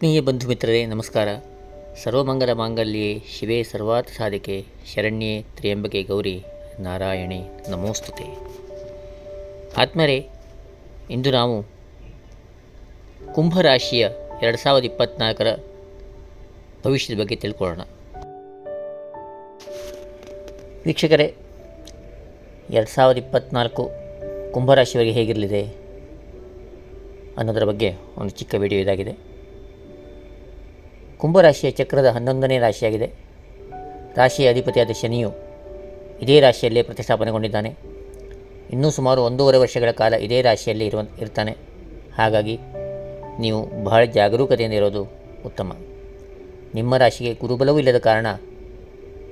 ಆತ್ಮೀಯ ಬಂಧು ಮಿತ್ರರೇ ನಮಸ್ಕಾರ. ಸರ್ವಮಂಗಲ ಮಾಂಗಲ್ಯೇ, ಶಿವೇ ಸರ್ವಾತ್ ಸಾಧಿಕೆ, ಶರಣ್ಯೆ ತ್ರಿಯಂಬಕೆ ಗೌರಿ, ನಾರಾಯಣಿ ನಮೋಸ್ತುತೆ. ಆತ್ಮರೇ, ಇಂದು ನಾವು ಕುಂಭರಾಶಿಯ ಎರಡು ಸಾವಿರದ ಇಪ್ಪತ್ತ್ನಾಲ್ಕರ ಭವಿಷ್ಯದ ಬಗ್ಗೆ ತಿಳ್ಕೊಳ್ಳೋಣ. ವೀಕ್ಷಕರೇ, ಎರಡು ಸಾವಿರದ ಇಪ್ಪತ್ತ್ನಾಲ್ಕು ಕುಂಭರಾಶಿಯವರಿಗೆ ಹೇಗಿರಲಿದೆ ಅನ್ನೋದರ ಬಗ್ಗೆ ಒಂದು ಚಿಕ್ಕ ವಿಡಿಯೋ ಇದಾಗಿದೆ. ಕುಂಭರಾಶಿಯ ಚಕ್ರದ ಹನ್ನೊಂದನೇ ರಾಶಿಯಾಗಿದೆ. ರಾಶಿಯ ಅಧಿಪತಿಯಾದ ಶನಿಯು ಇದೇ ರಾಶಿಯಲ್ಲೇ ಪ್ರತಿಷ್ಠಾಪನೆಗೊಂಡಿದ್ದಾನೆ. ಇನ್ನೂ ಸುಮಾರು ಒಂದೂವರೆ ವರ್ಷಗಳ ಕಾಲ ಇದೇ ರಾಶಿಯಲ್ಲಿ ಇರುವ, ಇರ್ತಾನೆ. ಹಾಗಾಗಿ ನೀವು ಬಹಳ ಜಾಗರೂಕತೆಯಿಂದ ಇರೋದು ಉತ್ತಮ. ನಿಮ್ಮ ರಾಶಿಗೆ ಗುರುಬಲವೂ ಇಲ್ಲದ ಕಾರಣ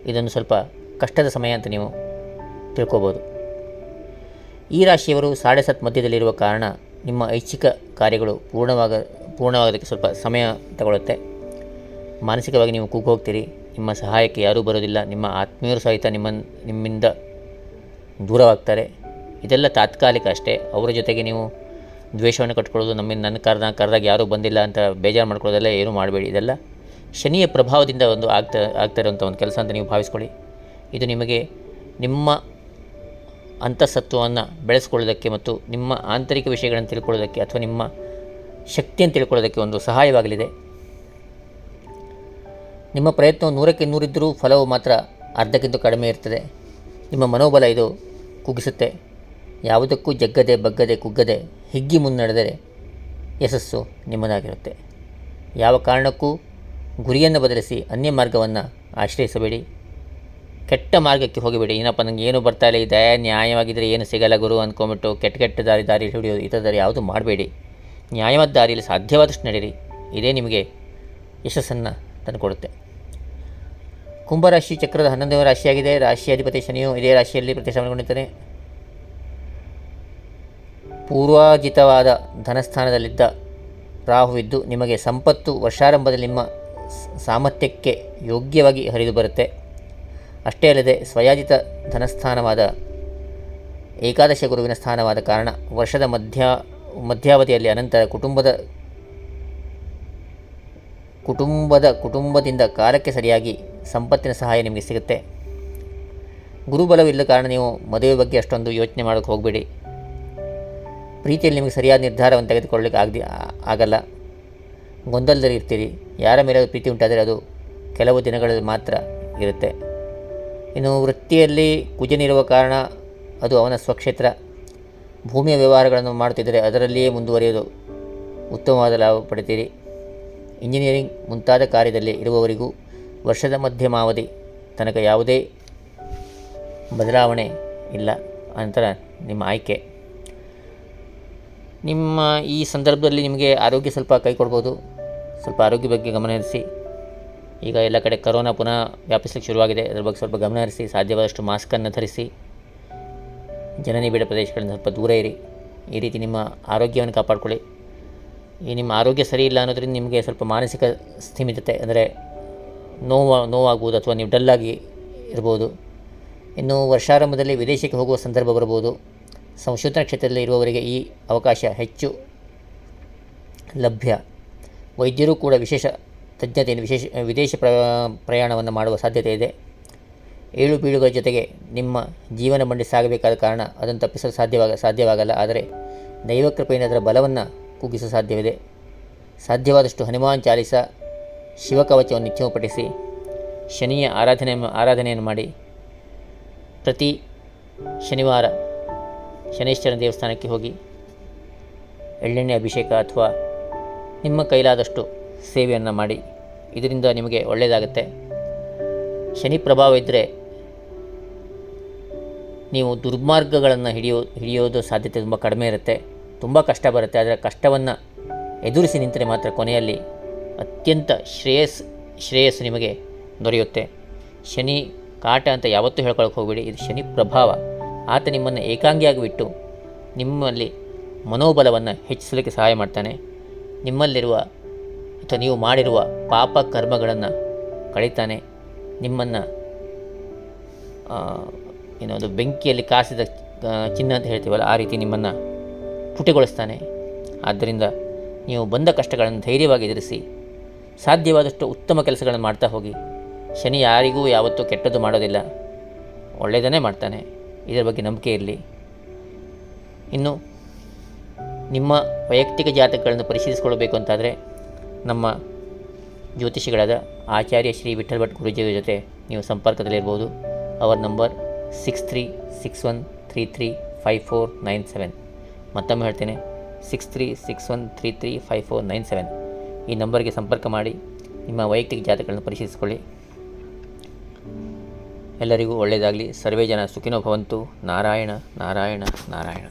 ಇದೊಂದು ಸ್ವಲ್ಪ ಕಷ್ಟದ ಸಮಯ ಅಂತ ನೀವು ತಿಳ್ಕೋಬೋದು. ಈ ರಾಶಿಯವರು ಸಾಡೆ ಸತ್ ಮಧ್ಯದಲ್ಲಿರುವ ಕಾರಣ ನಿಮ್ಮ ಐಚ್ಛಿಕ ಕಾರ್ಯಗಳು ಪೂರ್ಣವಾಗ, ಪೂರ್ಣವಾಗೋದಕ್ಕೆ ಸ್ವಲ್ಪ ಸಮಯ ತಗೊಳ್ಳುತ್ತೆ. ಮಾನಸಿಕವಾಗಿ ನೀವು ಕುಗ್ಗಿ ಹೋಗ್ತೀರಿ ನಿಮ್ಮ ಸಹಾಯಕ್ಕೆ ಯಾರೂ ಬರೋದಿಲ್ಲ, ನಿಮ್ಮ ಆತ್ಮೀಯರು ಸಹಿತ ನಿಮ್ಮ ನಿಮ್ಮಿಂದ ದೂರವಾಗ್ತಾರೆ. ಇದೆಲ್ಲ ತಾತ್ಕಾಲಿಕ ಅಷ್ಟೇ. ಅವರ ಜೊತೆಗೆ ನೀವು ದ್ವೇಷವನ್ನು ಕಟ್ಕೊಳ್ಳೋದು, ನಮ್ಮಿಂದ ನನ್ನ ಕರೆದ ಕರೆದಾಗ ಯಾರೂ ಬಂದಿಲ್ಲ ಅಂತ ಬೇಜಾರು ಮಾಡ್ಕೊಳ್ಳೋದೆಲ್ಲ ಏನೂ ಮಾಡಬೇಡಿ. ಇದೆಲ್ಲ ಶನಿಯ ಪ್ರಭಾವದಿಂದ ಒಂದು ಆಗ್ತಾ ಆಗ್ತಾ ಇರುವಂಥ ಒಂದು ಕೆಲಸ ಅಂತ ನೀವು ಭಾವಿಸ್ಕೊಳ್ಳಿ. ಇದು ನಿಮಗೆ ನಿಮ್ಮ ಅಂತಸತ್ವವನ್ನು ಬೆಳೆಸ್ಕೊಳ್ಳೋದಕ್ಕೆ ಮತ್ತು ನಿಮ್ಮ ಆಂತರಿಕ ವಿಷಯಗಳನ್ನು ತಿಳ್ಕೊಳ್ಳೋದಕ್ಕೆ ಅಥವಾ ನಿಮ್ಮ ಶಕ್ತಿಯನ್ನು ತಿಳ್ಕೊಳ್ಳೋದಕ್ಕೆ ಒಂದು ಸಹಾಯವಾಗಲಿದೆ. ನಿಮ್ಮ ಪ್ರಯತ್ನ ನೂರಕ್ಕೆ ನೂರಿದ್ದರೂ ಫಲವು ಮಾತ್ರ ಅರ್ಧಕ್ಕಿಂತ ಕಡಿಮೆ ಇರ್ತದೆ. ನಿಮ್ಮ ಮನೋಬಲ ಇದು ಕುಗ್ಗಿಸುತ್ತೆ. ಯಾವುದಕ್ಕೂ ಜಗ್ಗದೆ ಬಗ್ಗದೆ ಕುಗ್ಗದೆ ಹಿಗ್ಗಿ ಮುನ್ನಡೆದರೆ ಯಶಸ್ಸು ನಿಮ್ಮದಾಗಿರುತ್ತೆ. ಯಾವ ಕಾರಣಕ್ಕೂ ಗುರಿಯನ್ನು ಬದಲಿಸಿ ಅನ್ಯ ಮಾರ್ಗವನ್ನು ಆಶ್ರಯಿಸಬೇಡಿ. ಕೆಟ್ಟ ಮಾರ್ಗಕ್ಕೆ ಹೋಗಿಬೇಡಿ. ಏನಪ್ಪ ನನಗೆ ಏನು ಬರ್ತಾ ಇಲ್ಲ. ಈ ದಯ ನ್ಯಾಯವಾಗಿದ್ದರೆ ಏನು ಸಿಗಲ್ಲ ಗುರು ಅಂದ್ಕೊಂಬಿಟ್ಟು ಕೆಟ್ಟ ಕೆಟ್ಟ ದಾರಿ ದಾರಿ ಹಿಡಿಯೋದು ಈ ಥರ ಯಾವುದು ಮಾಡಬೇಡಿ. ನ್ಯಾಯವಾದ ದಾರಿಯಲ್ಲಿ ಸಾಧ್ಯವಾದಷ್ಟು ನಡೀರಿ. ಇದೇ ನಿಮಗೆ ಯಶಸ್ಸನ್ನು ತಂದುಕೊಡುತ್ತೆ. ಕುಂಭರಾಶಿ ಚಕ್ರದ ಹನ್ನೊಂದನೇ ರಾಶಿಯಾಗಿದೆ. ರಾಶಿಯಾಧಿಪತಿ ಶನಿಯು ಇದೇ ರಾಶಿಯಲ್ಲಿ ಪ್ರತಿಷ್ಠಾಪನೆಗೊಂಡಿದ್ದಾನೆ ಪೂರ್ವಾಜಿತವಾದ ಧನಸ್ಥಾನದಲ್ಲಿದ್ದ ರಾಹುವಿದ್ದು ನಿಮಗೆ ಸಂಪತ್ತು ವರ್ಷಾರಂಭದಲ್ಲಿ ನಿಮ್ಮ ಸಾಮರ್ಥ್ಯಕ್ಕೆ ಯೋಗ್ಯವಾಗಿ ಹರಿದು ಬರುತ್ತೆ. ಅಷ್ಟೇ ಅಲ್ಲದೆ ಸ್ವಯಾಜಿತ ಧನಸ್ಥಾನವಾದ ಏಕಾದಶ ಗುರುವಿನ ಸ್ಥಾನವಾದ ಕಾರಣ, ವರ್ಷದ ಮಧ್ಯ, ಮಧ್ಯಾವಧಿಯಲ್ಲಿ ಅನಂತರ ಕುಟುಂಬದ ಕುಟುಂಬದ ಕುಟುಂಬದಿಂದ ಕಾಲಕ್ಕೆ ಸರಿಯಾಗಿ ಸಂಪತ್ತಿನ ಸಹಾಯ ನಿಮಗೆ ಸಿಗುತ್ತೆ. ಗುರುಬಲವಿಲ್ಲದ ಕಾರಣ ನೀವು ಮದುವೆ ಬಗ್ಗೆ ಅಷ್ಟೊಂದು ಯೋಚನೆ ಮಾಡೋಕ್ಕೆ ಹೋಗಬೇಡಿ. ಪ್ರೀತಿಯಲ್ಲಿ ನಿಮಗೆ ಸರಿಯಾದ ನಿರ್ಧಾರವನ್ನು ತೆಗೆದುಕೊಳ್ಳಲಿಕ್ಕೆ ಆಗದೆ ಆಗಲ್ಲ. ಗೊಂದಲದಲ್ಲಿ ಇರ್ತೀರಿ. ಯಾರ ಮೇಲೆ ಪ್ರೀತಿ ಉಂಟಾದರೆ ಅದು ಕೆಲವು ದಿನಗಳಲ್ಲಿ ಮಾತ್ರ ಇರುತ್ತೆ. ಇನ್ನು ವೃತ್ತಿಯಲ್ಲಿ ಕುಜನಿರುವ ಕಾರಣ ಅದು ಅವನ ಸ್ವಕ್ಷೇತ್ರ. ಭೂಮಿಯ ವ್ಯವಹಾರಗಳನ್ನು ಮಾಡುತ್ತಿದ್ದರೆ ಅದರಲ್ಲಿಯೇ ಮುಂದುವರಿಯೋದು ಉತ್ತಮವಾದ ಲಾಭ ಪಡಿತೀರಿ. ಇಂಜಿನಿಯರಿಂಗ್ ಮುಂತಾದ ಕಾರ್ಯದಲ್ಲಿ ಇರುವವರಿಗೂ ವರ್ಷದ ಮಧ್ಯಮಾವಧಿ ತನಕ ಯಾವುದೇ ಬದಲಾವಣೆ ಇಲ್ಲ. ಅಂತರ ನಿಮ್ಮ ಆಯ್ಕೆ. ನಿಮ್ಮ ಈ ಸಂದರ್ಭದಲ್ಲಿ ನಿಮಗೆ ಆರೋಗ್ಯ ಸ್ವಲ್ಪ ಕೈ ಕೊಡ್ಬೋದು. ಸ್ವಲ್ಪ ಆರೋಗ್ಯ ಬಗ್ಗೆ ಗಮನ ಹರಿಸಿ. ಈಗ ಎಲ್ಲ ಕಡೆ ಕರೋನಾ ಪುನಃ ವ್ಯಾಪಿಸಲಿಕ್ಕೆ ಶುರುವಾಗಿದೆ. ಅದರ ಬಗ್ಗೆ ಸ್ವಲ್ಪ ಗಮನ ಹರಿಸಿ, ಸಾಧ್ಯವಾದಷ್ಟು ಮಾಸ್ಕನ್ನು ಧರಿಸಿ ಜನನಿಬಿಡ ಪ್ರದೇಶಗಳಿಂದ ಸ್ವಲ್ಪ ದೂರ ಇರಿ. ಈ ರೀತಿ ನಿಮ್ಮ ಆರೋಗ್ಯವನ್ನು ಕಾಪಾಡಿಕೊಳ್ಳಿ. ಈ ನಿಮ್ಮ ಆರೋಗ್ಯ ಸರಿ ಇಲ್ಲ ಅನ್ನೋದ್ರಿಂದ ನಿಮಗೆ ಸ್ವಲ್ಪ ಮಾನಸಿಕ ಸ್ಥಿಮಿತತೆ, ಅಂದರೆ ನೋವು, ನೋವಾಗುವುದು ಅಥವಾ ನೀವು ಡಲ್ಲಾಗಿ ಇರ್ಬೋದು. ಇನ್ನು ವರ್ಷಾರಂಭದಲ್ಲಿ ವಿದೇಶಕ್ಕೆ ಹೋಗುವ ಸಂದರ್ಭ ಬರಬಹುದು. ಸಂಶೋಧನಾ ಕ್ಷೇತ್ರದಲ್ಲಿ ಇರುವವರಿಗೆ ಈ ಅವಕಾಶ ಹೆಚ್ಚು ಲಭ್ಯ. ವೈದ್ಯರು ಕೂಡ ವಿಶೇಷ ತಜ್ಞತೆಯನ್ನು, ವಿಶೇಷ, ವಿದೇಶ ಪ್ರ, ಪ್ರಯಾಣವನ್ನು ಮಾಡುವ ಸಾಧ್ಯತೆ ಇದೆ. ಏಳು ಬೀಳುಗಳ ಜೊತೆಗೆ ನಿಮ್ಮ ಜೀವನ ಮಂಡಿ ಸಾಗಬೇಕಾದ ಕಾರಣ ಅದನ್ನು ತಪ್ಪಿಸಲು ಸಾಧ್ಯವಾಗ, ಸಾಧ್ಯವಾಗಲ್ಲ. ಆದರೆ ದೈವಕೃಪೆಯಿಂದ ಅದರ ಬಲವನ್ನು ಕುಗ್ಗಿಸಲು ಸಾಧ್ಯವಿದೆ. ಸಾಧ್ಯವಾದಷ್ಟು ಹನುಮಾನ್ ಚಾಲಿಸ ಶಿವಕವಚವನ್ನು ನಿತ್ಯವೂ ಪಠಿಸಿ ಶನಿಯ ಆರಾಧನೆ ಆರಾಧನೆಯನ್ನು ಮಾಡಿ ಪ್ರತಿ ಶನಿವಾರ ಶನೇಶ್ವರನ ದೇವಸ್ಥಾನಕ್ಕೆ ಹೋಗಿ ಎಳ್ಳೆಣ್ಣೆ ಅಭಿಷೇಕ ಅಥವಾ ನಿಮ್ಮ ಕೈಲಾದಷ್ಟು ಸೇವೆಯನ್ನು ಮಾಡಿ. ಇದರಿಂದ ನಿಮಗೆ ಒಳ್ಳೆಯದಾಗುತ್ತೆ. ಶನಿ ಪ್ರಭಾವ ಇದ್ದರೆ ನೀವು ದುರ್ಮಾರ್ಗಗಳನ್ನು ಹಿಡಿಯೋ, ಹಿಡಿಯೋದು ಸಾಧ್ಯತೆ ತುಂಬ ಕಡಿಮೆ ಇರುತ್ತೆ. ತುಂಬ ಕಷ್ಟ ಬರುತ್ತೆ. ಆದರೆ ಕಷ್ಟವನ್ನು ಎದುರಿಸಿ ನಿಂತರೆ ಮಾತ್ರ ಕೊನೆಯಲ್ಲಿ ಅತ್ಯಂತ ಶ್ರೇಯಸ್, ಶ್ರೇಯಸ್ಸು ನಿಮಗೆ ದೊರೆಯುತ್ತೆ. ಶನಿ ಕಾಟ ಅಂತ ಯಾವತ್ತೂ ಹೇಳ್ಕೊಳಕ್ಕೆ ಹೋಗಬೇಡಿ. ಇದು ಶನಿ ಪ್ರಭಾವ. ಆತ ನಿಮ್ಮನ್ನು ಏಕಾಂಗಿಯಾಗಿ ಬಿಟ್ಟು ನಿಮ್ಮಲ್ಲಿ ಮನೋಬಲವನ್ನು ಹೆಚ್ಚಿಸಲಿಕ್ಕೆ ಸಹಾಯ ಮಾಡ್ತಾನೆ. ನಿಮ್ಮಲ್ಲಿರುವ ಅಥವಾ ನೀವು ಮಾಡಿರುವ ಪಾಪ ಕರ್ಮಗಳನ್ನು ಕಳೀತಾನೆ. ನಿಮ್ಮನ್ನು ಏನೊಂದು ಬೆಂಕಿಯಲ್ಲಿ ಕಾಸಿದ ಚಿನ್ನ ಅಂತ ಹೇಳ್ತೀವಲ್ಲ, ಆ ರೀತಿ ನಿಮ್ಮನ್ನು ಪುಟಿಗೊಳಿಸ್ತಾನೆ ಆದ್ದರಿಂದ ನೀವು ಬಂದ ಕಷ್ಟಗಳನ್ನು ಧೈರ್ಯವಾಗಿ ಎದುರಿಸಿ ಸಾಧ್ಯವಾದಷ್ಟು ಉತ್ತಮ ಕೆಲಸಗಳನ್ನು ಮಾಡ್ತಾ ಹೋಗಿ. ಶನಿ ಯಾರಿಗೂ ಯಾವತ್ತೂ ಕೆಟ್ಟದ್ದು ಮಾಡೋದಿಲ್ಲ. ಒಳ್ಳೆಯದನ್ನೇ ಮಾಡ್ತಾನೆ. ಇದರ ಬಗ್ಗೆ ನಂಬಿಕೆ ಇರಲಿ. ಇನ್ನು ನಿಮ್ಮ ವೈಯಕ್ತಿಕ ಜಾತಕಗಳನ್ನು ಪರಿಶೀಲಿಸಿಕೊಳ್ಳಬೇಕು ಅಂತಾದರೆ ನಮ್ಮ ಜ್ಯೋತಿಷಿಗಳಾದ ಆಚಾರ್ಯ ಶ್ರೀ ವಿಠಲ್ ಭಟ್ ಗುರುಜಿಯವರ ಜೊತೆ ನೀವು ಸಂಪರ್ಕದಲ್ಲಿರ್ಬೋದು. ಅವರ number six three six one three three five four nine seven ಮತ್ತೊಮ್ಮೆ ಹೇಳ್ತೇನೆ six three six one three three five four nine seven ಈ ನಂಬರ್ಗೆ ಸಂಪರ್ಕ ಮಾಡಿ, ನಿಮ್ಮ ವೈಯಕ್ತಿಕ ಜಾತಕಗಳನ್ನು ಪರಿಶೀಲಿಸಿಕೊಳ್ಳಿ. ಎಲ್ಲರಿಗೂ ಒಳ್ಳೆಯದಾಗಲಿ. ಸರ್ವೇ ಜನ ಸುಖಿನೋ ಭವಂತು. ನಾರಾಯಣ ನಾರಾಯಣ ನಾರಾಯಣ.